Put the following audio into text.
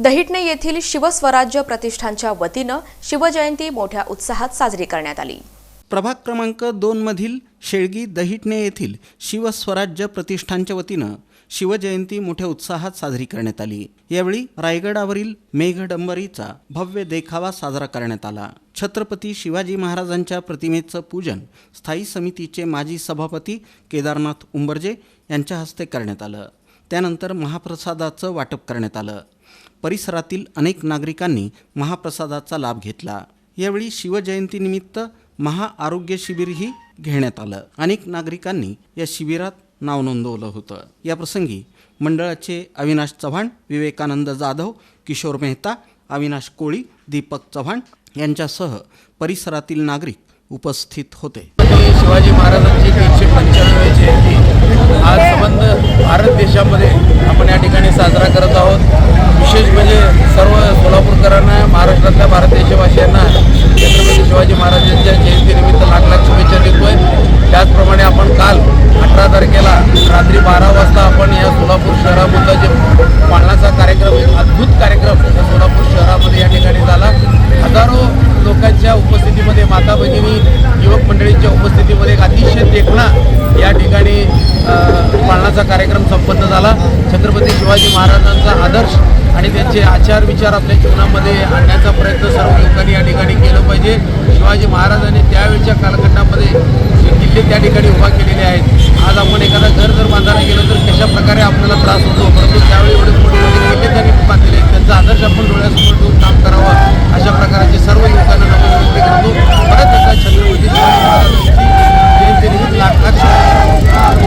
दहिटणे येथील शिवस्वराज्य प्रतिष्ठानच्या वतीनं शिवजयंती मोठ्या उत्साहात साजरी करण्यात आली. प्रभाग क्रमांक दोनमधील शेळगी दहिटणे येथील शिवस्वराज्य प्रतिष्ठानच्या वतीनं शिवजयंती मोठ्या उत्साहात साजरी करण्यात आली. यावेळी रायगडावरील मेघडंबरीचा भव्य देखावा साजरा करण्यात आला. छत्रपती शिवाजी महाराजांच्या प्रतिमेचं पूजन स्थायी समितीचे माजी सभापती केदारनाथ उंबर्जे यांच्या हस्ते करण्यात आलं. त्यानंतर महाप्रसादाचं वाटप करण्यात आलं. परिसरातील अनेक नागरिकांनी महाप्रसादाचा लाभ घेतला. यावेळी शिवजयंतीनिमित्त महाआरोग्य शिबिरही घेण्यात आलं. अनेक नागरिकांनी या शिबिरात नाव नोंदवलं होतं. याप्रसंगी मंडळाचे अविनाश चव्हाण विवेकानंद जाधव किशोर मेहता अविनाश कोळी दीपक चव्हाण यांच्यासह परिसरातील नागरिक उपस्थित होते. शिवाजी महाराजांची तीनशे पंच्याण्णव जयंती. आज संबंध भारत देशामध्ये आपण या ठिकाणी साजरा करत आहोत. विशेष म्हणजे सर्व सोलापूरकरांना महाराष्ट्रातल्या भारत देशवासियांना छत्रपती शिवाजी महाराजांच्या जयंतीनिमित्त लाख लाख शुभेच्छा देतोय. त्याचप्रमाणे आपण काल अठरा तारखेला रात्री बारा वाजता आपण या कार्यक्रम संपन्न झाला. छत्रपती शिवाजी महाराजांचा आदर्श आणि त्यांचे आचार विचार आपल्या जीवनामध्ये आणण्याचा प्रयत्न सर्व लोकांनी या ठिकाणी केलं पाहिजे. शिवाजी महाराजांनी त्यावेळच्या कालखंडामध्ये जे किल्ले त्या ठिकाणी उभा केलेले आहेत आज आपण एखादा घर जर बांधायला गेलो तर कशा प्रकारे आपल्याला त्रास होतो? परंतु